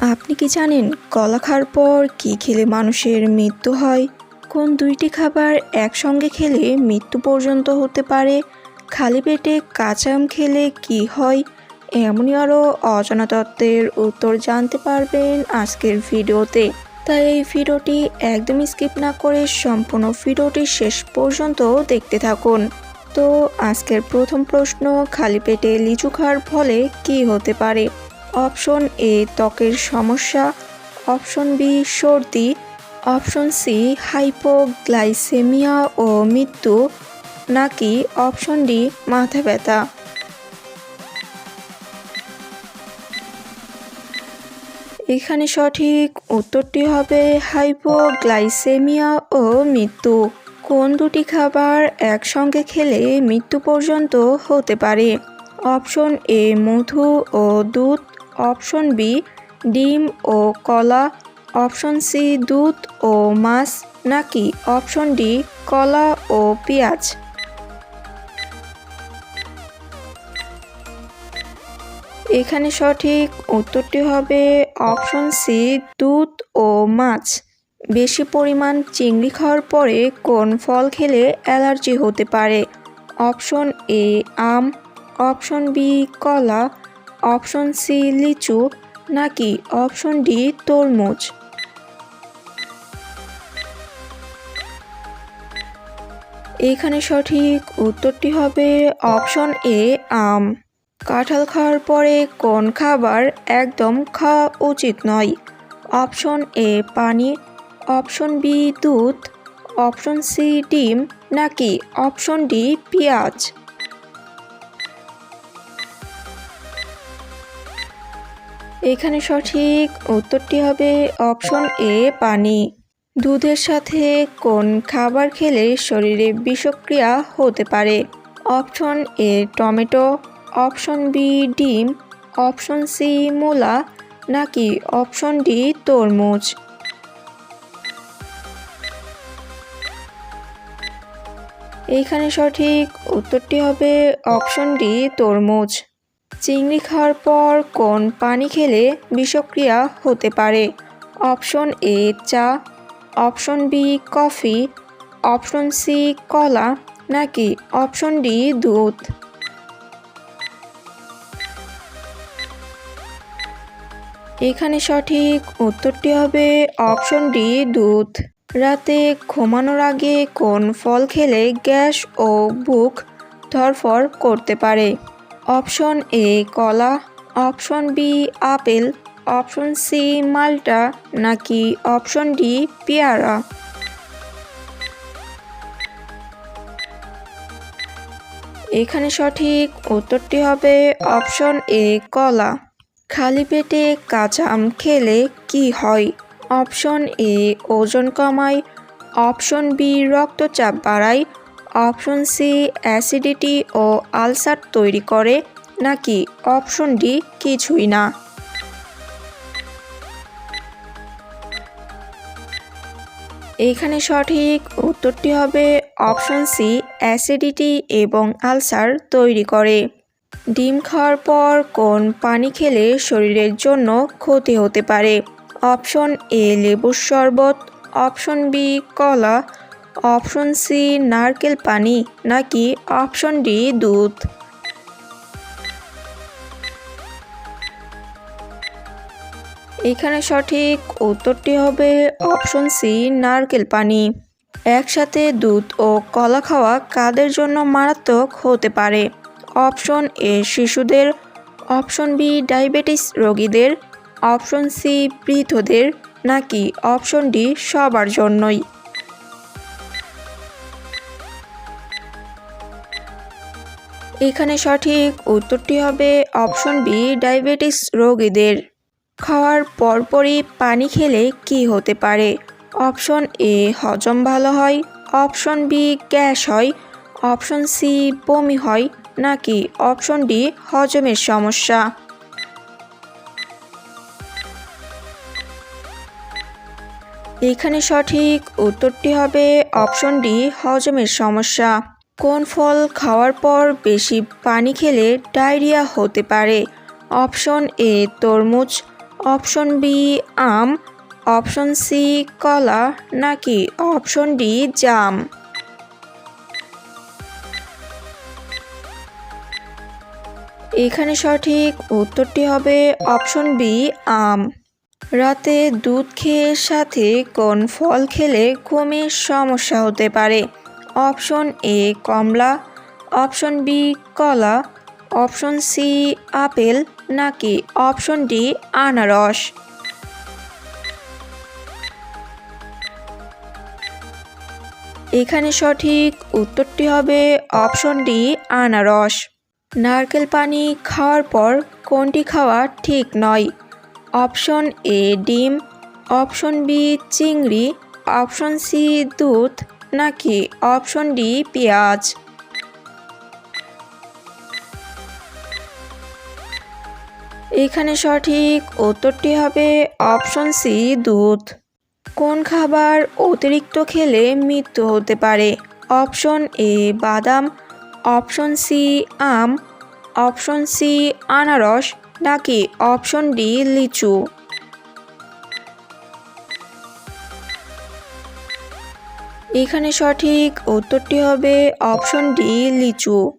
আপনি কি জানেন কলা খাওয়ার পর কী খেলে মানুষের মৃত্যু হয়? কোন দুইটি খাবার একসঙ্গে খেলে মৃত্যু পর্যন্ত হতে পারে? খালি পেটে কাঁচা আম খেলে কি হয়? এমনই আরও অজানা তত্ত্বের উত্তর জানতে পারবেন আজকের ভিডিওতে। তাই এই ভিডিওটি একদম স্কিপ না করে সম্পূর্ণ ভিডিওটি শেষ পর্যন্ত দেখতে থাকুন। তো আজকের প্রথম প্রশ্ন, খালি পেটে লিচু খাওয়ার ফলে কি হতে পারে? অপশন এ ত্বকের সমস্যা, অপশন বি সর্দি, অপশন সি হাইপোগ্লাইসেমিয়া ও মৃত্যু, নাকি অপশন ডি মাথা ব্যথা। এখানে সঠিক উত্তরটি হবে হাইপোগ্লাইসেমিয়া ও মৃত্যু। কোন দুটি খাবার একসঙ্গে খেলে মৃত্যু পর্যন্ত হতে পারে? অপশন এ মধু ও দুধ অপশন বি, ডিম ও কলা, অপশন সি, দুধ ও মাছ, নাকি অপশন ডি, কলা ও পেঁয়াজ? এখানে সঠিক উত্তরটি হবে অপশন সি, দুধ ও মাছ। বেশি পরিমাণ চিংড়ি খাওয়ার পরে কোন ফল খেলে অ্যালার্জি হতে পারে? অপশন এ, আম, অপশন বি, কলা অপশন সি লিচু নাকি অপশন ডি তরমুজ? এখানে সঠিক উত্তরটি হবে অপশন এ, আম। কাঁঠাল খাওয়ার পরে কোন খাবার একদম খাওয়া উচিত নয়? অপশন এ, পানি। অপশন বি, দুধ। অপশন সি, ডিম। নাকি অপশন ডি, পেঁয়াজ? এখানে সঠিক উত্তরটি হবে অপশন এ, পানি। দুধের সাথে কোন খাবার খেলে শরীরে বিষক্রিয়া হতে পারে? Option A, tomato. Option B, ডিম। অপশন সি, মূলা। নাকি অপশন ডি, তরমুজ? এইখানে সঠিক উত্তরটি হবে অপশন ডি, তরমুজ। চিংড়ি খাওয়ার পর কোন পানি খেলে বিষক্রিয়া হতে পারে? অপশন এ চা, option B coffee, option C কলা, নাকি অপশন ডি দুধ? এখানে সঠিক উত্তরটি হবে অপশন ডি দুধ। রাতে ঘুমানোর আগে কোন ফল খেলে গ্যাস ও বুক ধরফর করতে পারে? অপশন এ কলা, option B apple, option C মাল্টা, নাকি অপশন ডি পেয়ারা? এখানে সঠিক উত্তরটি হবে অপশন এ কলা। খালি পেটে কাঁচা আম খেলে কি হয়? অপশন এ ওজন কমায়, অপশন বি রক্তচাপ বাড়ায় অপশন সি অ্যাসিডিটি ও আলসার তৈরি করে নাকি অপশন ডি কিছুই না। এইখানে সঠিক উত্তরটি হবে অপশন সি অ্যাসিডিটি এবং আলসার তৈরি করে। ডিম খাওয়ার পর কোন পানি খেলে শরীরের জন্য ক্ষতি হতে পারে? অপশন এ লেবুর শরবত, অপশন বি কলা অপশন সি, নারকেল পানি, নাকি অপশন ডি, দুধ? এখানে সঠিক উত্তরটি হবে অপশন সি, নারকেল পানি। একসাথে দুধ ও কলা খাওয়া কাদের জন্য মারাত্মক হতে পারে? অপশন এ, শিশুদের। অপশন বি, ডায়াবেটিস রোগীদের। অপশন সি, বৃদ্ধদের। নাকি অপশন ডি, সবার জন্যই? এখানে সঠিক উত্তরটি হবে অপশন বি, ডায়াবেটিস রোগীদের। খাওয়ার পরপরই পানি খেলে কি হতে পারে? অপশন এ, হজম ভালো হয়। অপশন বি, গ্যাস হয়। অপশন সি, বমি হয়। নাকি অপশন ডি, হজমের সমস্যা? এখানে সঠিক উত্তরটি হবে অপশন ডি, হজমের সমস্যা। কোন ফল খাওয়ার পর বেশি পানি খেলে ডায়রিয়া হতে পারে? অপশন এ, তরমুজ, অপশন বি, আম, অপশন সি, কলা, নাকি অপশন ডি, জাম? এখানে সঠিক উত্তরটি হবে অপশন বি, আম। রাতে দুধ খেয়ে সাথে কোন ফল খেলে ঘুমের সমস্যা হতে পারে? অপশন এ কমলা, অপশন বি কলা, অপশন সি আপেল, নাকি অপশন ডি আনারস? এখানে সঠিক উত্তরটি হবে অপশন ডি আনারস। নারকেল পানি খাওয়ার পর কোনটি খাওয়া ঠিক নয়? অপশন এ ডিম, অপশন বি চিংড়ি, অপশন সি দুধ নাকি অপশন ডি, পেঁয়াজ? এখানে সঠিক উত্তরটি হবে অপশন সি, দুধ। কোন খাবার অতিরিক্ত খেলে মৃত্যু হতে পারে? অপশন এ, বাদাম। অপশন সি, আম। অপশন সি, আনারস। নাকি অপশন ডি, লিচু? এখানে সঠিক উত্তরটি হবে অপশন ডি, লিচু।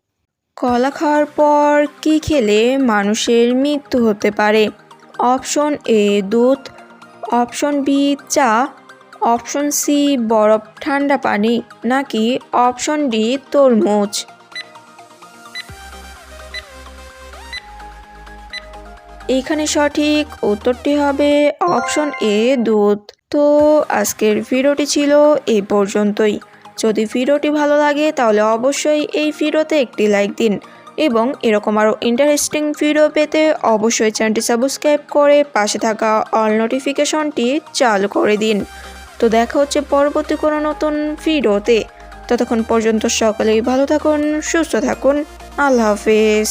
কলা খাওয়ার পর কি খেলে মানুষের মৃত্যু হতে পারে? অপশন এ, দুধ। অপশন বি, চা। অপশন সি, বরফ, ঠান্ডা পানি, নাকি অপশন ডি, তরমুজ? এখানে সঠিক উত্তরটি হবে অপশন এ, দুধ। তো আজকের ভিডিওটি ছিল এই পর্যন্তই। যদি ভিডিওটি ভালো লাগে, তাহলে অবশ্যই এই ভিডিওতে একটি লাইক দিন এবং এরকম আরও ইন্টারেস্টিং ভিডিও পেতে অবশ্যই চ্যানেলটি সাবস্ক্রাইব করে পাশে থাকা অল নোটিফিকেশনটি চালু করে দিন। তো দেখা হচ্ছে পরবর্তী কোনো নতুন ভিডিওতে। ততক্ষণ পর্যন্ত সকলেই ভালো থাকুন, সুস্থ থাকুন। আল্লাহ হাফেজ।